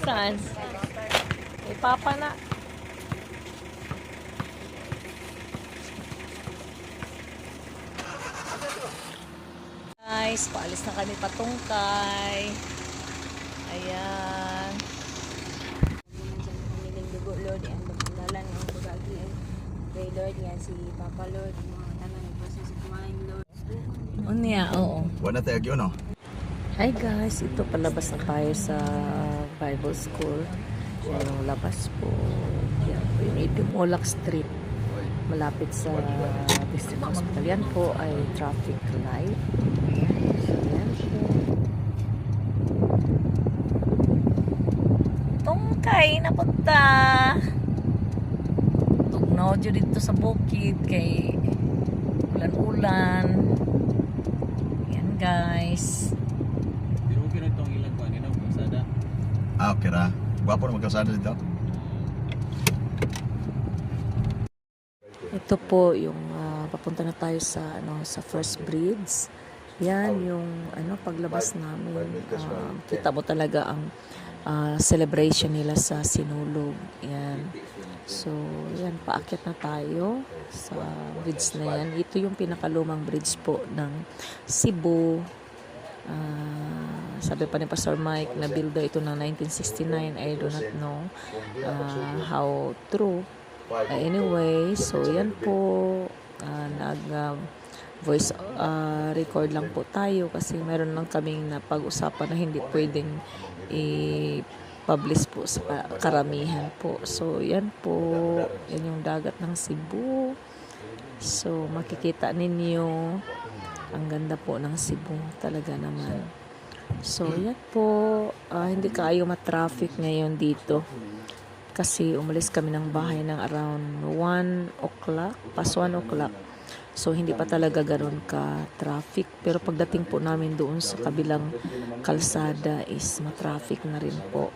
Nasaan? May papa na. Guys, paalis na kami patungkay. Ayan. Humiling dugo, Lord, and pagdalan ng bugagi. Pray, Lord, yan si Papa, Lord, mga tanan ng process of mind, Lord. Unya, oo. Wala tayo yun, no? Hi guys, ito palabas na tayo sa Bible School. Yan labas po. Yan po yung Itimolak Street. Malapit sa District Hospital. Yan po ay traffic light. Yan po. Tungkay na punta. Tugnaw dyo dito sa bukid kay ulan-ulan. Yan guys. Pero okay na itong ilang kuhan, yun ang kalsada. Ah, okay ra. Gwapo na magkasada dito. Ito po yung ah, papunta na tayo sa ano sa First Breeds. Yan yung ano paglabas namin ah, kita mo talaga ang ah, celebration nila sa Sinulog. Yan. So, yan paakyat na tayo sa bridge na yan. Ito yung pinakalumang bridge po ng Cebu. Ah, sabi pa ni Pastor Mike na build daw ito ng 1969. I do not know ah, how true. Uh, anyway, so yan po uh, nag um, voice uh, record lang po tayo kasi meron lang kaming napag-usapan na hindi pwedeng i-publish po sa ka- karamihan po. So yan po, yan yung dagat ng Cebu. So makikita ninyo ang ganda po ng Cebu talaga naman. So yan po, ah, hindi kayo matraffic ngayon dito kasi umalis kami ng bahay ng around 1 o'clock, past 1 o'clock. So, hindi pa talaga ganoon ka traffic. Pero pagdating po namin doon sa kabilang kalsada is matraffic na rin po.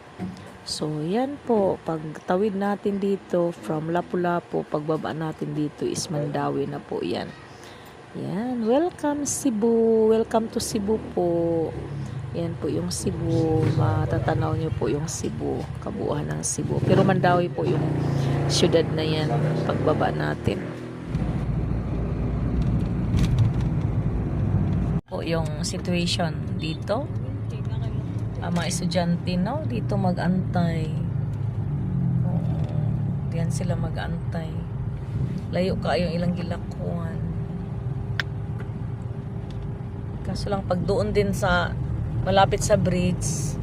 So, yan po. Pag tawid natin dito from Lapu-Lapu, pagbaba natin dito is Mandawi na po yan. Yan. Welcome Cebu. Welcome to Cebu po. Yan po yung Cebu. Matatanaw nyo po yung Cebu. Kabuuan ng Cebu. Pero Mandawi po yung syudad na yan pagbaba natin. Po yung situation dito. Ang mga estudyante no, dito mag-antay. Diyan sila mag-antay. Layo ka yung ilang gilakuan. Kaso lang pag doon din sa malapit sa bridge,